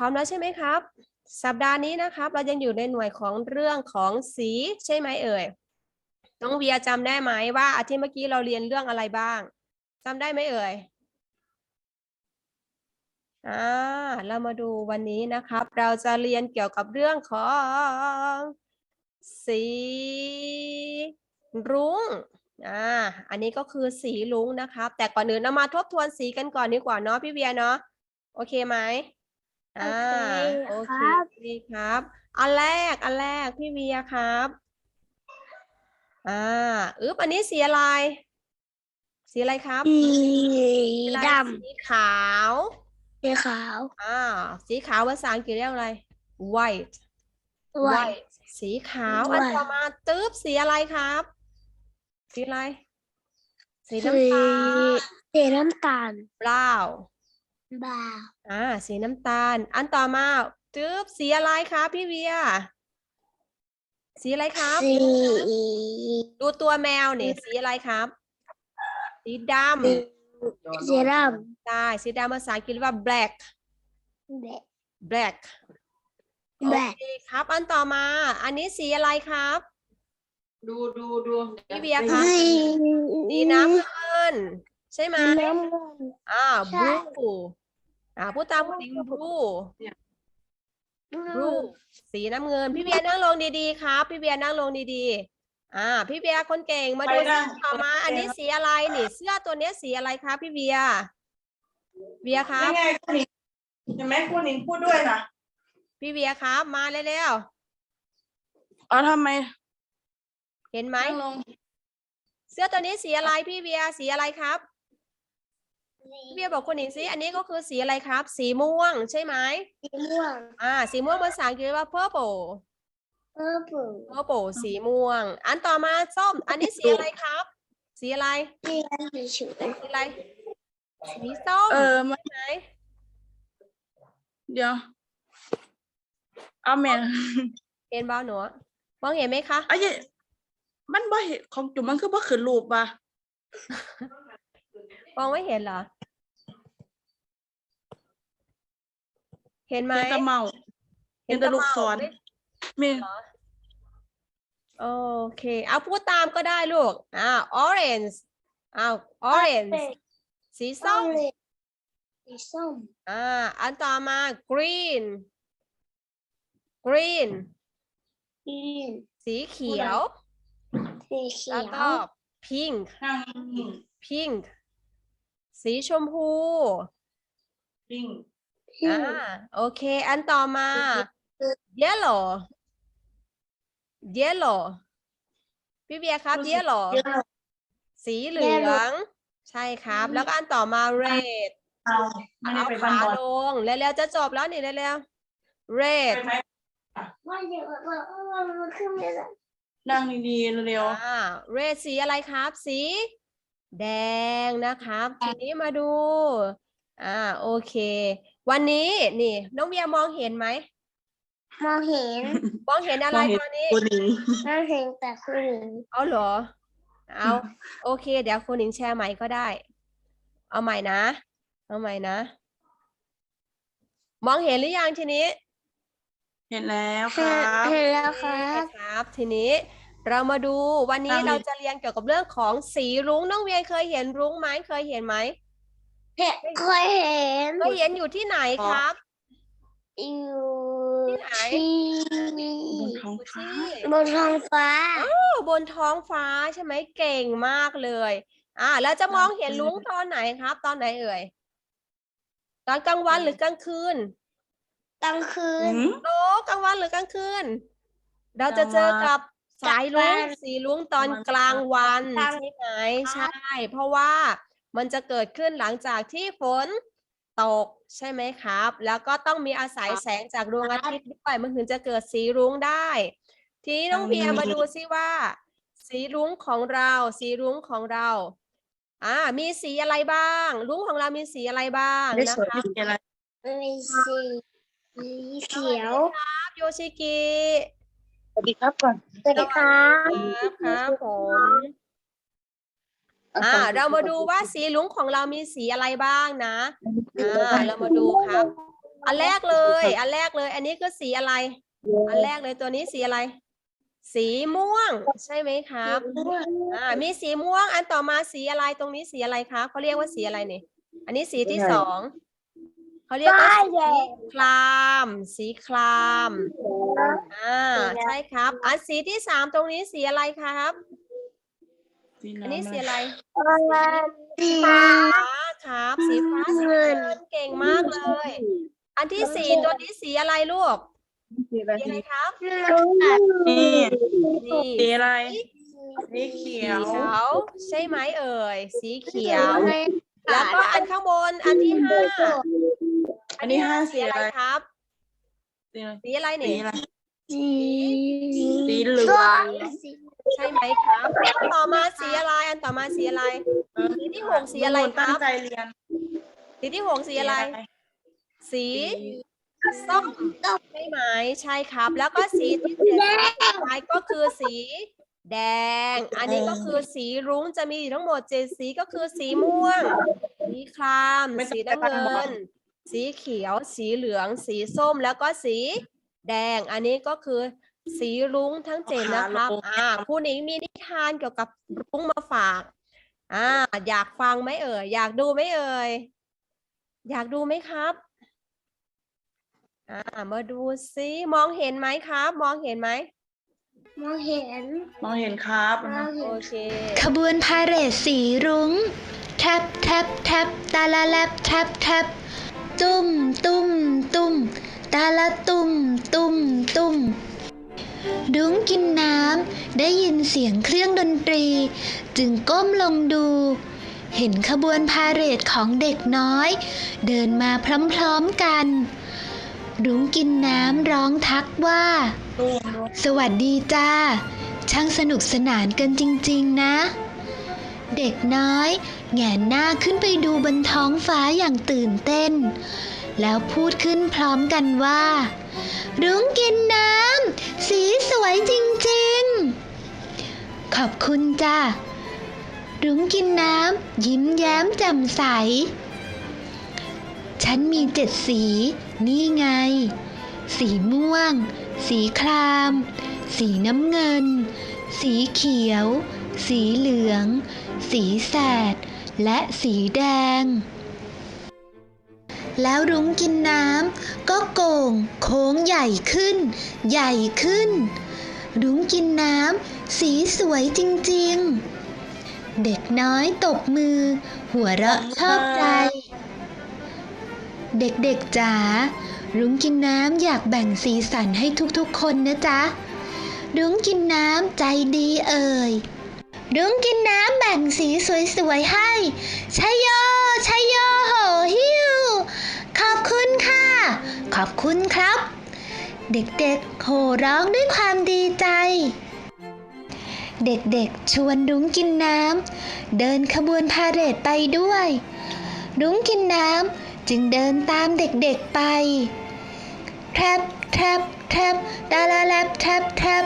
ร้อมแล้วใช่ไหมครับ สัปดาห์นี้นะครับ เรายังอยู่ในหน่วยของเรื่องของสีใช่ไหมเอ่ย น้องเวียจำได้ไหมว่าอาทิตย์เมื่อกี้เราเรียนเรื่องอะไรบ้างจำได้ไหมเอ่ยอ่าเรามาดูวันนี้นะครับ เราจะเรียนเกี่ยวกับเรื่องของ สีรุ้งอ่าอันนี้ก็คือสีรุ้งนะครับ แต่ก่อนอื่นเรามาทบทวนสีกันก่อนดีกว่าเนาะพี่เวียเนาะโอเคไหม อ่าโอเคดีครับ อันแรก อันแรกพี่เวียครับ อ่าอึ๊บอันนี้สีอะไร สีอะไรครับสีสีอะไรดสีขาวำสีขาวอ่า สีขาวภาษาอังกฤษเรียกอะไร white ไว้ white สีขาว อัน White ต่อมาตึ๊บสีอะไรครับ สีอะไร สีสีน้ำตาล สีน้ำตาล brown บาอ่า สีน้ำตาล อันต่อมาตึ๊บสีอะไรครับพี่เวีย สีอะไรครับ สีดูตัวแมวเนี่ยสีอะไรครับ สีดสีดำใช่สีดำภาษาอังกฤษเรียกว่า black ำแบะ black แบะโอเคครับ อันต่อมา อันนี้สีอะไรครับ ดูดูดูพี่เบียร์คะสีสีน้ำเงิน ใช่ไหมน้ำเงินอ่าใช่ blue อ่าพูดตามผู้หญิง blue blue สีน้ำเงิน พี่เบียร์นั่งลงดีๆครับ พี่เบียร์นั่งลงดีๆ อ่า พี่เบียร์คนเก่งมาดูสีต่อมา อันนี้สีอะไรนี่ เสื้อตัวเนี้ยสีอะไรครับพี่เบียร์เบียร์ครัยับงไงคุณหนิงเห็นไหมคุณหนิงพูดด้วยนะพี่เบียร์ครับมาเร็วอ๋อทำไมๆเห็นไหมนั่งลงเสื้อตัวนี้สีอะไรพี่เบียร์สีอะไรครับ พี่เบียร์บอกคุณหญิงสิอันนี้ก็คือสีอะไรครับ สีม่วงใช่ไหมสีม่วง อ่า สีม่วงภาษาอังกฤษเรียกว่า purple เออปู่ purple สีม่วง อันต่อมาส้ม อันนี้สีอะไรครับ สีอะไร สีอะไรเฉยสีอะไร สีส้มเออมาใช่ไหมเดี๋ยวเอาแม่เห็นบ้าหนูมองเห็นไหมคะไอ้ยมันบ่เห็นของจุ๋มมันคือบ่ขึ้นรูปป่ะมองไม่เห็นเหรอ เห็นไหมเห็นแตะเมาเห็นแต่ลูกศรไม่แม่เหรอโอเค เอาพูดตามก็ได้ลูก อ่า orange อ้าว orange สีส้ม สีส้ม อ่า อันต่อมา green green กรีนสีเขียว สีเขีแล้วยวก็ pink นั่งนิ่ง pink สีชมพูๆนิ่ง อ่าโอเค อันต่อมา yellow yellow พี่เบียร์ครับ yellow สีเหลือง ใช่ครับ แล้วก็อันต่อมา red เอาไม่ได้เอาไปบ้านขาบอลลงเร็วๆจะจบแล้วนี่เร็วๆ red ไปไหมว่าเดี๋ยวเรามันขึ้นไม่ได้นั่งดีๆเร็วอ่า red สีอะไรครับ สีแดงนะครับ ทีนี้มาดู อ่า โอเค วันนี้นี่ น้องเบียร์มองเห็นไหมมองเห็นมองเห็นอะไรตอนนี้ๆคุณหนิงมองเห็นแต่คุณหญิงเอาเหรอ เอาโอเค เดี๋ยวคุณหญิงแชร์ใหม่ก็ได้ เอาใหม่นะ เอาใหม่นะ มองเห็นหรือยังทีนี้ เห็นแล้วคเห็นรับเห็นแล้วครัโอเคบครับ ทีนี้ เรามาดูวันนี้ตามเราเลยจะเรียนเกี่ยวกับเรื่องของสีรุ้งน้องเวียนเคยเห็นรุ้งไหมเคยเห็นไหม เห็นเคยเห็นเคยเห็นอยู่ที่ไหนครับ อยู่ที่ไหนที่บนท้องฟ้าที่บนท้องฟ้าบนท้องฟ้าใช่ไหมเก่งมากเลย อ่าเราจะมองเห็นรุ้งตอนไหนครับ ตอนไหนเอ่ยตอนกลางวันหรือกลางคืนกลางคืนหืมโอ้กลางวันหรือกลางคืน เราจะเจอกกับสายรุ้งกลางวันสีรุ้งตอนกลางวันกลางใช่ไหมใช่ เพราะว่า มันจะเกิดขึ้นหลังจากที่ฝนตกใช่ไหมครับ แล้วก็ต้องมีอาศัยแสงจากดวงอาทิตย์ด้วยมันถึงจะเกิดสีรุ้งได้ ทีนี้น้องเบียร์มาดูซิว่า สีรุ้งของเรา สีรุ้งของเราอ่ามีสีอะไรบ้าง รุ้งของเรามีสีอะไรบ้างได้นะสวยคะที่อะไรมีสีสีเขียวครับโยชิกิสวัสดีครับก่อนสวัสดีครับครับครับผม อ่าเรามาดูว่าสีรุ้งของเรามีสีอะไรบ้างนะอ่าเรามาดูครับ อันแรกเลย อันแรกเลย อันนี้คือสีอะไร อันแรกเลยตัวนี้สีอะไร สีม่วง ใช่ไหมครับอ่ามีสีม่วง อันต่อมาสีอะไรตรงนี้สีอะไรครับเขาเรียกว่าสีอะไรนี่อันนี้สีที่สองเขาเรียกว่าสีคลาม สีคลามอ่าใช่ครับ อันสีที่สามตรงนี้สีอะไรครับ อันนี้สีอะไรสีฟ้าครับสีฟ้าสีเงินเก่งมากเลย อันที่สี่ตัวนี้สีอะไรลูกสีอะไรสีอะไรครับนี่นี่สีอะไรสีเขีเขียวยวใช่ไหมเอ่ยสีเขียว แล้วก็อันข้างบนอันที่ห้าอันนี้ห้าสีสีอะไรอะไรครับสีอะไรสีอะไรสีนี่อะไรสีสีเหลืองใช่ไหมครับอันต่อมาสีอะไร อันต่อมาสีอะไร สีที่หกสีอะไรคตั้รังบใจเรียนสีที่หกสีอะไร สีส้มใช่ไหมใช่ครับ แล้วก็สีที่เจ็ดสุดท้ายก็คือสีแดง อันนี้ก็คือสีรุ้งจะมีอยู่ทั้งหมดเจ็ดสีก็คือสีม่วง สีครามไม่ต้องสีน้ำไปฟังหมเงิดนสีเขียว สีเหลือง สีส้มแล้วก็สีแดง อันนี้ก็คือ สีรุ้งทั้งเจ็ดนะครับ อ่าผู้หนิงมีนิทานเกี่ยวกับรุ้งมาฝาก อ่า อยากฟังไหมเอ่ย อยากดูไหมเอ่ย อยากดูไหมครับ อ่า มาดูซิมองเห็นไหมครับ มองเห็นไหม มองเห็น มองเห็นครับมองเห็โอนเค ขบวนพาเหรดสีรุง้ง แทบแทบแทบตาละแลบแทบแทบตุ้มตุ้มตุ้มตาละตุ้มตุ้มตุ้ม รุ้งกินน้ำได้ยินเสียงเครื่องดนตรี จึงก้มลงดู เห็นขบวนพาเหรดของเด็กน้อย เดินมาพร้อมๆกัน รุ้งกินน้ำร้องทักว่า สวัสดีจ้า ช่างสนุกสนานกันจริงๆนะ เด็กน้อยแหงนหน้าขึ้นไปดูบนท้องฟ้าอย่างตื่นเต้น แล้วพูดขึ้นพร้อมกันว่า รุ้งกินน้ำ สีสวยจริงๆ ขอบคุณจ้ารุ้งกินน้ำ ยิ้มแย้มแจ่มใส ฉันมีเจ็ดสี นี่ไง สีม่วง สีคราม สีน้ำเงิน สีเขียว สีเหลือง สีแสด และสีแดง แล้วรุ้งกินน้ำก็โก่งโค้งใหญ่ขึ้น ใหญ่ขึ้น รุ้งกินน้ำสีสวยจริงๆ เด็กน้อยตบมือ หัวเราะชอบใจ เด็กๆจ๋ารุ้งกินน้ำอยากแบ่งสีสันให้ทุกๆคนนะจ๊ะ รุ้งกินน้ำใจดีเอ่ย รุ้งกินน้ำแบ่งสีสวยๆให้ชัยโยชัยโยโหฮิว ขอบคุณค่ะ ข อบคุณครับ เด็กๆโห่ร้องด้วยความดีใจ เด็กๆชวนรุ้งกินน้ำเดินขบวนพาเหรดไปด้วย รุ้งกินน้ำจึงเดินตามเด็กๆไปแทบแทบแทบดาลาแลบแทบแทบ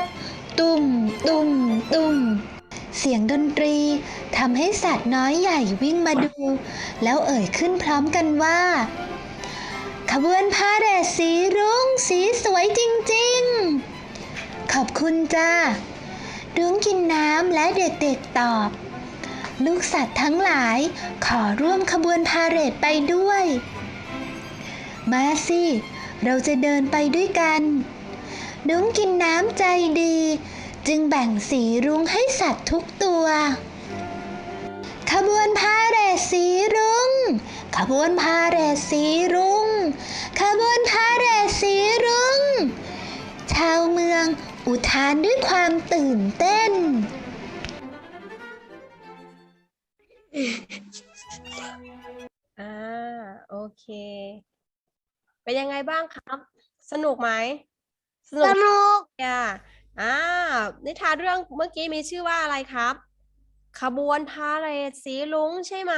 ตุ่มตุ่มตุ่มเสียงดนตรีทำให้สัตว์น้อยใหญ่วิ่งมาดู แล้วเอ่ยขึ้นพร้อมกันว่า ขบวนพาเหรดสีรุ้งสีสวยจริงๆ ขอบคุณจ้ารุ้งกินน้ำและเด็กๆตอบ ลูกสัตว์ทั้งหลายขอร่วมขบวนพาเหรดไปด้วย มาสิ เราจะเดินไปด้วยกันนุ้งกินน้ำใจดี จึงแบ่งสีรุ้งให้สัตว์ทุกตัว ขบวนพาเหรดสีรุง้งขบวนพาเหรดสีรุง้ง ขบวนพาเหรดสีรุง้ง ชาวเมืองอุทานด้วยความตื่นเต้น อ่า โอเค เป็นยังไงบ้างครับ สนุกไหมสสนุกอะอ่า นิทานเรื่องเมื่อกี้มีชื่อว่าอะไรครับ ขบวนพาเหรดสีลุงใช่ไหม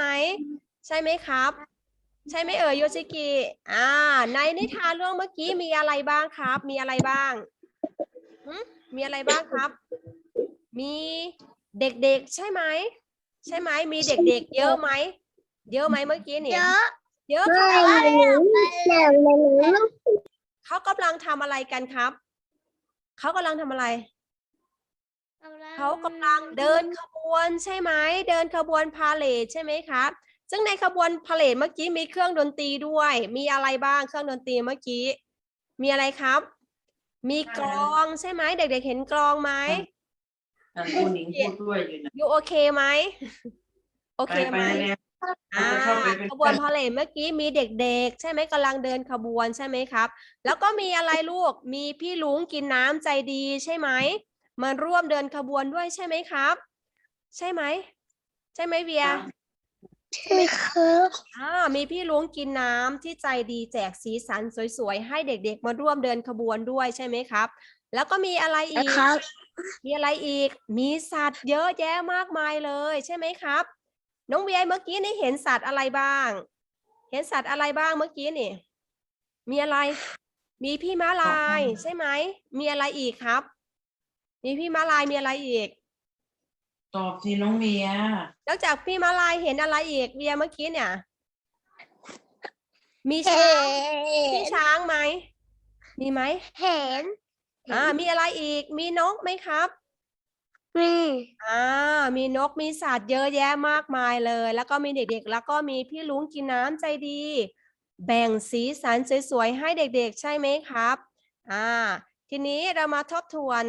ใช่ไหมครับ ใช่ไหมเอ่ยโยชิกิอ่า ในนิทานเรื่องเมื่อกี้มีอะไรบ้างครับ มีอะไรบ้างหึมีอะไรบ้างครับ มีเด็กๆใช่ไหม ใช่ไหมมีเด็กๆ เยอะไหม เยอะไหมเมื่อกี้เนี่ย เยอะเยอะไม่ค่ะหนูเดี๋ยวหนูเขากำลังทำอะไรกันครับ เขากำลังทำอะไร เขากำลังเดินขบวนใช่ไหม เดินขบวนพาเลทใช่ไหมครับ ซึ่งในขบวนพาเลทเมื่อกี้มีเครื่องดนตรีด้วย มีอะไรบ้างเครื่องดนตรีเมื่อกี้ มีอะไรครับ มีกลองใช่ไหมเด็กๆเห็นกลองไหมอะคุณหนิงพูดด้วยอยู่นะอยู่โอเคไหมโอไปเคไปไหมแล้วอ่าเข้าไปเป็นขบวนพาเหรดเมื่อกี้มีเด็กๆ ใช่ไหมกำลังเดินขบวนใช่ไหมครับ แล้วก็มีอะไรลูก มีพี่ลุงกินน้ำใจดีใช่ไหมมาร่วมเดินขบวนด้วยใช่ไหมครับ ใช่ไหม ใช่ไหมเวีย ไม่ครับอ่ามีพี่ลุงกินน้ำที่ใจดีแจกสีสันสวยๆ ให้เด็กๆ มาร่วมเดินขบวนด้วยใช่ไหมครับ แล้วก็มีอะไรอีกครับ มีอะไรอีก มีสัตว์เยอะแยะมากมายเลยใช่ไหมครับ น้องเวียเมื่อกี้นี่เห็นสัตว์อะไรบ้าง เห็นสัตว์อะไรบ้างเมื่อกี้นี่ มีอะไร มีพี่ม้าลายใช่ไหม มีอะไรอีกครับ มีพี่ม้าลายมีอะไรอีก ตอบสิน้องเมียนอกจากพี่ม้าลายเห็นอะไรอีกเวียเมื่อกี้เนี่ย มีเห็ช้างมีนช้างไหมมีไหมเห็นอ่ามีอะไรอีก มีนกไหมครับ มีอ่ามีนกมีสัตว์เยอะแยะมากมายเลย แล้วก็มีเด็กๆ แล้วก็มีพี่ลุงกินน้ำใจดี แบ่งสีสันสวยๆให้เด็กๆ ใช่ไหมครับ อ่า ทีนี้เรามาทบทวน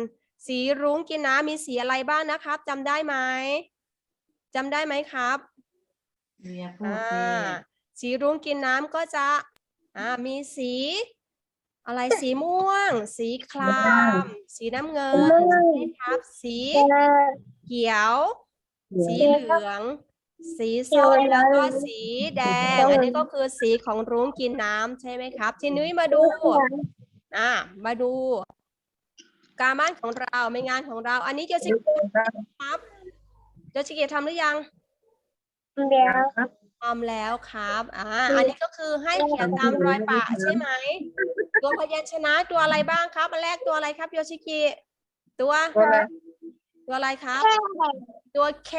สีรุ้งกินน้ำมีสีอะไรบ้างนะครับจำได้ไหมจำได้ไหมครับเมียพูดอ่าสิสีรุ้งกินน้ำก็จะอ่ามีสี อะไรสีม่วง สีคราม สีน้ำเงินใช่ไหมครับ สี เขียว สีเหลือง สีส้มแล้วก็สีแดง อันนี้ก็คือสีของรุ้งกินน้ำใช่ไหมครับ ทีนี้มาดู อ่ามาดู การบ้านของเราไม่งานของเรา อันนี้โยชิกิครับโยชิกิทำหรือยังเดี๋ยวทำแล้วครับอ่าอันนี้ก็คือให้เขียนตามรอยปะใช่ไหมตัวพยัญชนะตัวอะไรบ้างครับอันแรกตัวอะไรครับโยชิกิตัวตัวอะไรครับ ตัว K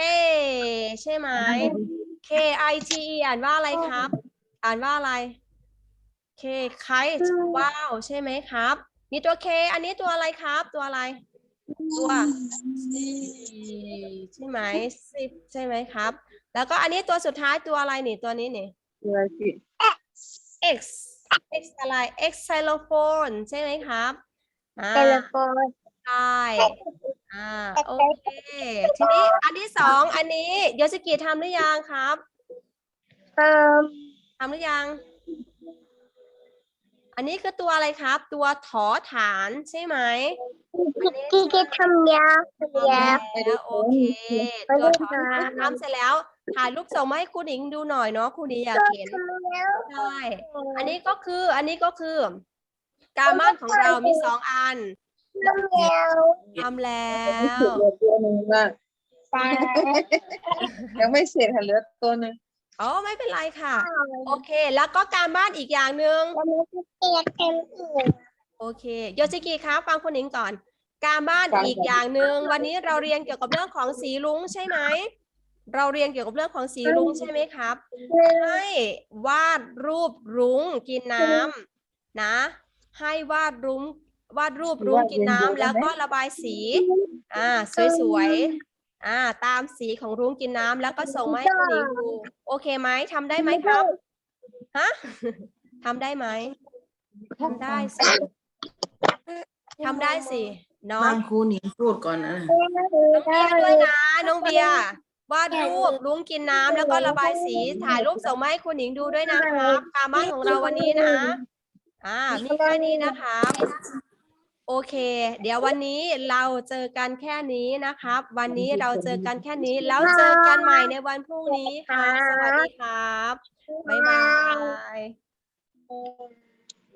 ใช่ไหม K I T E อ่านว่าอะไรครับ อ่านว่าอะไร K kite ว้าวใช่ไหมครับ มีตัว K อันนี้ตัวอะไรครับ ตัวอะไร ตัว C ใช่ไหมสิบใช่ไหมครับ แล้วก็อันนี้ตัวสุดท้ายตัวอะไรนี่ตัวนี้นี่อะไรสิ X X อะไร X xylophone ใช่ไหมครับอ่าเทเลโฟนใช่อ่าโอเคทีนี้อันที่สองอันนี้โยสกิทำหรือยังครับเอ่อทำหรือยัง อันนี้คือตัวอะไรครับ ตัวถอฐานใช่ไหมที่ที่ทำยาทำยาแล้วโอเคตัวถอฐานทำเสร็จแล้ว ถ่ายรูปส่งมาให้คุณหญิงดูหน่อยเนาะคุณหญิงอยากเห็นใช่อันนี้ก็คืออันนี้ก็คือ การบ้านของเรามีสองอันทำแล้วทำแล้วเหลือตัวหนึ่งละตายังไม่เสร็จค่ะเหลือตัวหนึ่ง อ๋อไม่เป็นไรค่ะ โอเค แล้วก็การบ้านอีกอย่างหนึ่งแล้วมันก็เปียกเต็มอื่นโอเคโยชิกิครับฟังคุณหญิงก่อน การบ้านอีกอย่างหนึ่งวันนี้เราเรียนเกี่ยวกับเรื่องของสีรุ้งใช่ไหมเราเรียนเกี่ยวกับเรื่องของสีรุ้งใช่ไหมครับให้วาดรูปรุ้งกินน้ำนะ ให้วาดรุ้งวาดรูปรุ้งกินน้ำแล้วก็ระบายสี อ่า สวยๆ อ่า ตามสีของรุ้งกินน้ำแล้วก็ส่งมาให้คุณหญิงดูโอเคไหมทำได้ไหมครับฮะทำได้ไหมทำได้สิทำได้สิเนาะ ฟังครูหนิงพูดก่อนนะน้องเบียร์ด้วยนะน้องเบียร์วาดรูปรุ้งกินน้ำแล้วก็ระบายสีถ่ายรูปส่งมาให้คุณหญิงดูด้วยนะครับการบ้านของเราวันนี้นะ อ่า มีแค่นี้นะครับ โอเค เดี๋ยววันนี้เราเจอกันแค่นี้นะครับ วันนี้เราเจอกันแค่นี้ แล้วเจอกันใหม่ในวันพรุ่งนี้ค่ะสวัสดีครับ บ๊ายบายเออ